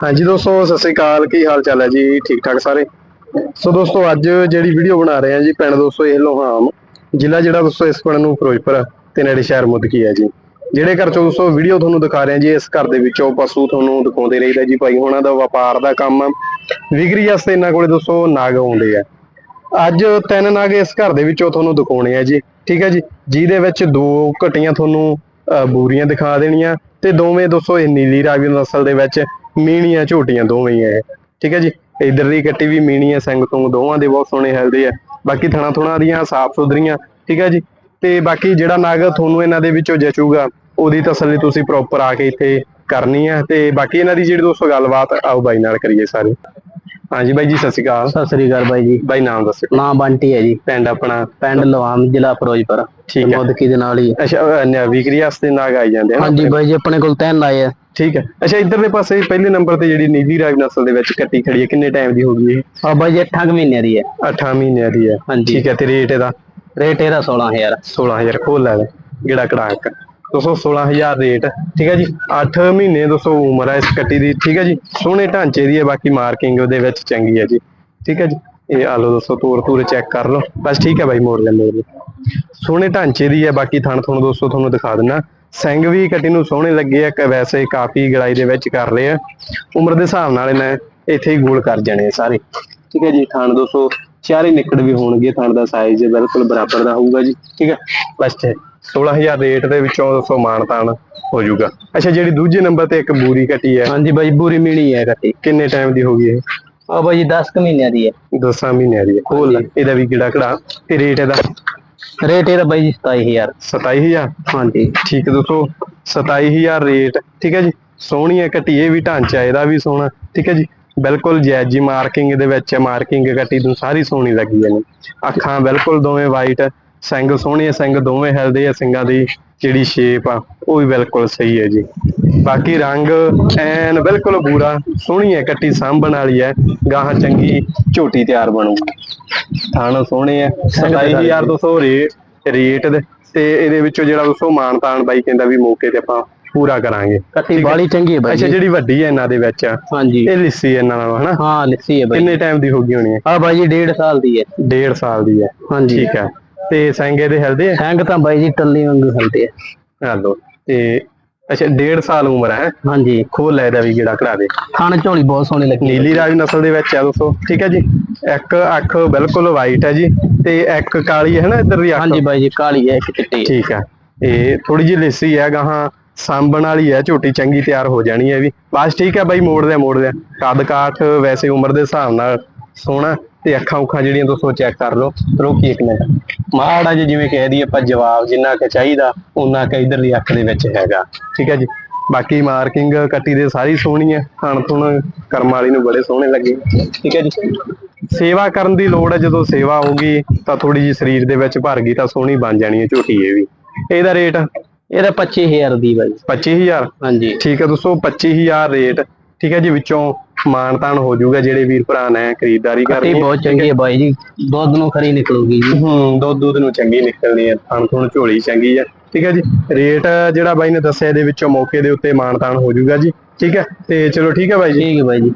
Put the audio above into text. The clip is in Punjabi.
ਹਾਂਜੀ ਦੋਸਤੋ ਸਤਿ ਸ੍ਰੀ ਅਕਾਲ। ਕੀ ਹਾਲ ਚਾਲ ਹੈ ਜੀ? ਠੀਕ ਠਾਕ ਸਾਰੇ? ਸੋ ਦੋਸਤੋ ਅੱਜ ਜਿਹੜੀ ਵੀਡੀਓ ਬਣਾ ਰਹੇ ਹਾਂ ਜੀ ਪਿੰਡ ਦੋਸਤੋ ਇਹ ਲੋਹਾਮ ਜ਼ਿਲ੍ਹਾ ਜਿਹੜਾ ਦੋਸਤੋ ਇਸ ਪਿੰਡ ਨੂੰ ਫਿਰੋਜ਼ਪੁਰ ਤੇ ਨੇੜੇ ਸ਼ਹਿਰ ਮੁਦਕੀ ਹੈ ਜੀ। ਜਿਹੜੇ ਘਰ ਚੋਂ ਦੋਸਤੋ ਵੀਡੀਓ ਤੁਹਾਨੂੰ ਦਿਖਾ ਰਹੇ ਹਾਂ ਜੀ ਇਸ ਘਰ ਦੇ ਵਿੱਚੋਂ ਪਸ਼ੂ ਤੁਹਾਨੂੰ ਦਿਖਾਉਂਦੇ ਰਹੀਦਾ ਜੀ ਭਾਈ। ਉਹਨਾਂ ਦਾ ਵਪਾਰ ਦਾ ਕੰਮ ਆ ਵਿਕਰੀ ਵਾਸਤੇ ਇਹਨਾਂ ਕੋਲੇ ਦੋਸਤੋ ਨਾਗ ਆਉਂਦੇ ਆ। ਅੱਜ ਤਿੰਨ ਨਾਗ ਇਸ ਘਰ ਦੇ ਵਿੱਚੋਂ ਤੁਹਾਨੂੰ ਦਿਖਾਉਣੇ ਆ ਜੀ। ਠੀਕ ਹੈ ਜੀ? ਜਿਹਦੇ ਵਿੱਚ ਦੋ ਘਟੀਆਂ ਤੁਹਾਨੂੰ ਅਹ, ਬੂਰੀਆਂ ਦਿਖਾ ਦੇਣੀਆਂ ਤੇ ਦੋਵੇਂ ਦੋਸਤੋ ਇਹ ਨੀਲੀ ਰਾਵੀ ਨਸਲ ਦੇ ਵਿੱਚ ਮੀਣੀਆਂ ਝੋਟੀਆਂ ਦੋਵੇਂ ਹੀ ਆ ਠੀਕ ਹੈ ਜੀ? ਇਧਰ ਦੀ ਕੱਟੀ ਵੀ ਮੀਣੀ ਆ ਸਿੰਘ ਤੋਂ ਦੋਵਾਂ ਦੇ ਬਹੁਤ ਸੋਹਣੇ ਹੈਲਦੇ ਆ। ਬਾਕੀ ਥਣਾ ਥੁਣਾ ਦੀਆਂ ਸਾਫ਼ ਸੁਥਰੀਆਂ, ਠੀਕ ਹੈ ਜੀ? ਤੇ ਬਾਕੀ ਜਿਹੜਾ ਨਾਗ ਤੁਹਾਨੂੰ ਇਹਨਾਂ ਦੇ ਵਿੱਚੋਂ ਜਚੂਗਾ, ਉਹਦੀ ਤਸੱਲੀ ਤੁਸੀਂ ਪ੍ਰੋਪਰ ਆ ਕੇ ਇੱਥੇ ਕਰਨੀ ਹੈ ਤੇ ਬਾਕੀ ਇਹਨਾਂ ਦੀ ਜਿਹੜੀ ਦੋਸਤੋ ਗੱਲਬਾਤ ਆਓ ਬਾਈ ਨਾਲ ਕਰੀਏ ਸਾਰੀ। ਹਾਂਜੀ ਬਾਈ ਜੀ ਸਤਿ ਸ਼੍ਰੀ ਅਕਾਲ। ਸਤਿ ਸ੍ਰੀ ਅਕਾਲ ਬਾਈ ਜੀ। ਬਾਈ ਨਾਮ ਦੱਸਿਓ ਨਾਮ ਬੰਟੀ ਹੈ ਜੀ। ਪਿੰਡ ਆਪਣਾ? ਪਿੰਡ ਲਵਾਮ ਜ਼ਿਲ੍ਹਾ ਫਿਰੋਜ਼ਪੁਰ। ਠੀਕ ਹੈ। ਮੁੱਦਕੀ ਦੇ ਨਾਲ ਹੀ ਅੱਛਾ ਵੀਕਰੀ ਵਾਸਤੇ ਨਾਗ ਆਈ ਜਾਂਦੇ ਆ ਹਾਂਜੀ ਬਾਈ ਜੀ ਆਪਣੇ ਕੋਲ ਤਿੰਨ ਆਏ ਆ। ਠੀਕ ਹੈ। ਅੱਛਾ ਇਧਰਲੇ ਪਾਸੇ ਪਹਿਲੇ ਨੰਬਰ ਤੇ ਜਿਹੜੀ ਨੀਲੀ ਰਾਵੀ ਨਸਲ ਦੇ ਵਿੱਚ ਕੱਟੀ ਖੜੀ ਹੈ ਕਿੰਨੇ ਟਾਈਮ ਦੀ ਹੋ ਗਈ ਇਹ? ਆ ਬਾਈ ਜੀ 8 ਮਹੀਨਿਆਂ ਦੀ ਹੈ। 8 ਮਹੀਨਿਆਂ ਦੀ ਹੈ। ਹਾਂਜੀ। ਠੀਕ ਹੈ ਤੇ ਰੇਟ ਇਹਦਾ? ਰੇਟ ਇਹਦਾ 16000 16000 ਖੋਲ ਲੈ ਜਿਹੜਾ ਕੜਾਕ। ਦੋਸਤੋ 16000 ਰੇਟ, ਠੀਕ ਹੈ ਜੀ। 8 ਮਹੀਨੇ ਦੋਸਤੋ ਉਮਰ ਹੈ ਇਸ ਕੱਟੀ ਦੀ, ਠੀਕ ਹੈ ਜੀ। ਸੋਹਣੇ ਢਾਂਚੇ ਦੀ ਹੈ, ਬਾਕੀ ਮਾਰਕਿੰਗ ਉਹਦੇ ਵਿੱਚ ਚੰਗੀ ਹੈ ਜੀ। ਠੀਕ ਹੈ ਜੀ। ਇਹ ਆ ਲਓ ਦੋਸਤੋ, ਤੂਰ ਤੂਰ ਚੈੱਕ ਕਰ ਲਓ। ਬਸ ਠੀਕ ਹੈ ਬਾਈ, ਮੋੜ ਲੈਂਦੇ ਜੀ। ਸੋਹਣੇ ਢਾਂਚੇ ਦੀ ਹੈ, ਬਾਕੀ ਥਣ ਥਣ ਦੋਸਤੋ, ਤੁਹਾਨੂੰ ਦਿਖਾ ਦਿੰਨਾ ਸਿੰਘ ਵੀ ਕੱਟੀ ਨੂੰ ਸੋਹਣੇ ਲੱਗੇ ਆ ਵੈਸੇ ਕਾਫੀ ਗੜਾਈ ਦੇ ਵਿੱਚ ਕਰ ਰਹੇ ਆ। ਉਮਰ ਦੇ ਹਿਸਾਬ ਨਾਲ ਇਹਨਾਂ ਇੱਥੇ ਹੀ ਗੋਲ ਕਰ ਜਾਣੇ ਆ ਸਾਰੇ। ਠੀਕ ਹੈ ਜੀ ਥਣ ਦੋਸਤੋ, ਚਾਰੇ ਨਿਕੜ ਵੀ ਹੋਣਗੇ ਥਣ ਦਾ ਸਾਈਜ਼ ਬਿਲਕੁਲ ਬਰਾਬਰ ਦਾ ਹੋਊਗਾ ਜੀ। ਠੀਕ ਹੈ, ਬਸ ਤੇ 16000 ਰੇਟ ਦੇ ਵਿੱਚੋਂ ਦੋਸਤੋ ਮਾਨਤਾਨ ਹੋ ਜਾਊਗਾ। ਅੱਛਾ ਜਿਹੜੀ ਦੂਜੇ ਨੰਬਰ ਤੇ ਇੱਕ ਬੂਰੀ ਕੱਟੀ ਹੈ। ਹਾਂਜੀ ਬਾਈ ਬੂਰੀ ਮੀਣੀ ਹੈ ਕੱਟੀ ਕਿੰਨੇ ਟਾਈਮ ਦੀ ਹੋ ਗਈ ਇਹ? ਆ ਬਾਈ ਜੀ 10 ਕੁ ਮਹੀਨਿਆਂ ਦੀ ਹੈ। 10 ਮਹੀਨਿਆਂ ਦੀ ਹੈ। ਖੋਲ ਇਹਦਾ ਵੀ ਕਿਹੜਾ ਕੜਾ ਤੇ ਰੇਟ ਇਹਦਾ? ਰੇਟ ਇਹਦਾ ਬਾਈ ਜੀ 27000 27000 ਹਾਂਜੀ। ਠੀਕ ਹੈ ਦੋਸਤੋ 27000 ਰੇਟ ਠੀਕ ਹੈ ਜੀ? ਸੋਹਣੀ ਹੈ ਕੱਟੀ ਇਹ ਵੀ ਢਾਂਚਾ ਇਹਦਾ ਵੀ ਸੋਹਣਾ ਠੀਕ ਹੈ ਜੀ? ਬਿਲਕੁਲ ਜੈਜੀ ਮਾਰਕਿੰਗ ਦੇ ਵਿੱਚ ਮਾਰਕਿੰਗ ਕੱਟੀ ਨੂੰ ਸਾਰੀ ਸੋਹਣੀ ਲੱਗੀ ਹੈ ਅੱਖਾਂ ਬਿਲਕੁਲ ਦੋਵੇਂ ਵਾਈਟ ਸਿੰਘ ਸੋਹਣੇ ਆ, ਸਿੰਘ ਦੋਵੇਂ ਹਿਲਦੇ ਆ ਸਿੰਘਾਂ ਦੀ ਜਿਹੜੀ ਸ਼ੇਪ ਆ ਉਹ ਵੀ ਬਿਲਕੁਲ ਸਹੀ ਹੈ ਜੀ। ਬਾਕੀ ਰੰਗ ਐਨ ਬਿਲਕੁਲ ਬੂਰਾ ਸੋਹਣੀ ਹੈ ਕੱਟੀ ਸਾਂਭਣ ਵਾਲੀ ਹੈ ਗਾਹਾਂ ਚੰਗੀ ਝੋਟੀ ਤਿਆਰ ਬਣੂਗੀ ਥਾਣ ਸੋਹਣੇ ਆ 27200 ਰੇਟ ਰੇਟ ਦੇ ਤੇ ਇਹਦੇ ਵਿੱਚੋਂ ਜਿਹੜਾ ਦੋਸਤੋ ਮਾਨਤਾਨ ਬਾਈ ਕਹਿੰਦਾ ਵੀ ਮੌਕੇ ਤੇ ਆਪਾਂ ਪੂਰਾ ਕਰਾਂਗੇ। ਕੱਟੀ ਬਾਲੀ ਚੰਗੀ ਹੈ ਬਾਈ ਅੱਛਾ ਜਿਹੜੀ ਵੱਡੀ ਹੈ ਇਹਨਾਂ ਦੇ ਵਿੱਚ ਹਾਂਜੀ। ਇਹ ਲਿੱਸੀ ਇਹਨਾਂ ਨਾਲੋਂ ਹਨਾ? ਹਾਂ ਲਿੱਸੀ ਹੈ ਬਾਈ। ਕਿੰਨੇ ਟਾਈਮ ਦੀ ਹੋ ਗਈ ਹੋਣੀ ਹੈ ਆ ਬਾਈ ਜੀ 1.5 ਸਾਲ ਦੀ ਹੈ ਡੇਢ ਸਾਲ ਦੀ ਹੈ ਹਾਂਜੀ। ਠੀਕ ਹੈ ਤੇ ਸੰਗੇ ਦੇ ਹਿਲਦੇ ਹੈਂਗ ਤਾਂ ਬਾਈ ਜੀ ਟੱਲੀ ਵਾਂਗੂ ਹਲਦੇ ਆ। ਆ ਲੋ ਤੇ ਅੱਛਾ ਡੇਢ ਸਾਲ ਉਮਰ ਹੈ ਹਾਂਜੀ। ਖੋਲ ਲੈ ਇਹਦਾ ਵੀ ਜਿਹੜਾ ਕਢਾ ਦੇ। ਥਣ ਝੋਲੀ ਬਹੁਤ ਸੋਹਣੀ ਲੱਗੀ ਨੀਲੀ ਰਾਜ ਨਸਲ ਦੇ ਵਿੱਚ ਆ ਦੋਸਤੋ ਠੀਕ ਹੈ ਜੀ? ਇੱਕ ਅੱਖ ਬਿਲਕੁਲ ਵਾਈਟ ਹੈ ਜੀ ਤੇ ਇੱਕ ਕਾਲੀ ਹੈ ਨਾ ਇੱਧਰ ਦੀ ਅੱਖ? ਹਾਂਜੀ ਬਾਈ ਜੀ ਕਾਲੀ ਹੈ ਇੱਕ ਚਿੱਟੀ ਹੈ। ਠੀਕ ਹੈ। ਇਹ ਥੋੜੀ ਜਿਹੀ ਲਿੱਸੀ ਹੈ ਗਾਹਾਂ ਸਾਂਭਣ ਵਾਲੀ ਹੈ ਝੋਟੀ ਚੰਗੀ ਤਿਆਰ ਹੋ ਜਾਣੀ ਹੈ ਵੀ। ਬਸ ਠੀਕ ਹੈ ਬਾਈ ਮੋੜ ਦਿਆ ਮੋੜ ਦਿਆ ਕੱਦ ਕਾਠ ਵੈਸੇ ਉਮਰ ਦੇ ਹਿਸਾਬ ਨਾਲ ਸੋਹਣਾ। ਤੇ ਅੱਖਾਂ ਉਖਾਂ ਜਿਹੜੀਆਂ ਦੋਸਤੋ ਚੈੱਕ ਕਰ ਲਓ ਰੋਕੀ ਇੱਕ ਮਿੰਟ। ਮਾੜਾ ਜਿਹਾ ਜਿਵੇਂ ਕਹਿ ਦਈਏ ਆਪਾਂ ਜਵਾਬ ਜਿੰਨਾ ਕੁ ਚਾਹੀਦਾ ਉਹਨਾਂ ਕੁ ਇਧਰ ਦੀ ਅੱਖ ਦੇ ਵਿੱਚ ਹੈਗਾ। ਠੀਕ ਹੈ ਜੀ? ਬਾਕੀ ਮਾਰਕਿੰਗ ਕੱਟੀ ਦੇ ਸਾਰੀ ਸੋਹਣੀ ਹੈ ਥਣ ਥੁਣ ਕਰਮ ਵਾਲੀ ਨੂੰ ਬੜੇ ਸੋਹਣੇ ਲੱਗੇ। ਠੀਕ ਹੈ ਜੀ? ਸੇਵਾ ਕਰਨ ਦੀ ਲੋੜ ਹੈ ਜਦੋਂ ਸੇਵਾ ਹੋਊਗੀ ਤਾਂ ਥੋੜੀ ਜੀ ਸਰੀਰ ਦੇ ਵਿੱਚ ਭਰ ਗਈ ਤਾਂ ਸੋਹਣੀ ਬਣ ਜਾਣੀ ਹੈ ਝੋਟੀ ਇਹ ਵੀ। ਇਹਦਾ ਰੇਟ ਇਹਦਾ 25000 ਦੀ ਬਾਈ। 25000 ਹਾਂਜੀ। ਠੀਕ ਹੈ ਦੋਸਤੋ 25000 ਰੇਟ ਠੀਕ ਹੈ ਜੀ ਵਿੱਚੋਂ ਮਾਨਤਾਨ ਹੋ ਜਾਊਗਾ ਜਿਹੜੇ ਵੀਰ ਭਰਾ ਨੇ ਖਰੀਦਦਾਰੀ ਕਰਨੀ ਬਹੁਤ ਚੰਗੀ ਹੈ ਬਾਈ ਜੀ। ਦੁੱਧ ਨੂੰ ਖਰੀ ਨਿਕਲੂਗੀ ਜੀ। ਹੂੰ ਦੁੱਧ ਦੁੱਧ ਨੂੰ ਚੰਗੀ ਨਿਕਲਣੀ ਹੈ। ਥਣ ਥਣ ਝੋਲੀ ਚੰਗੀ ਹੈ। ਠੀਕ ਹੈ ਜੀ। ਰੇਟ ਜਿਹੜਾ ਬਾਈ ਨੇ ਦੱਸਿਆ ਇਹਦੇ ਵਿੱਚੋਂ ਮੌਕੇ ਦੇ ਉੱਤੇ ਮਾਨਤਾਨ ਹੋ ਜਾਊਗਾ ਜੀ। ਠੀਕ ਹੈ। ਤੇ ਚਲੋ ਠੀਕ ਹੈ ਬਾਈ ਜੀ। ਠੀਕ ਹੈ ਬਾਈ ਜੀ।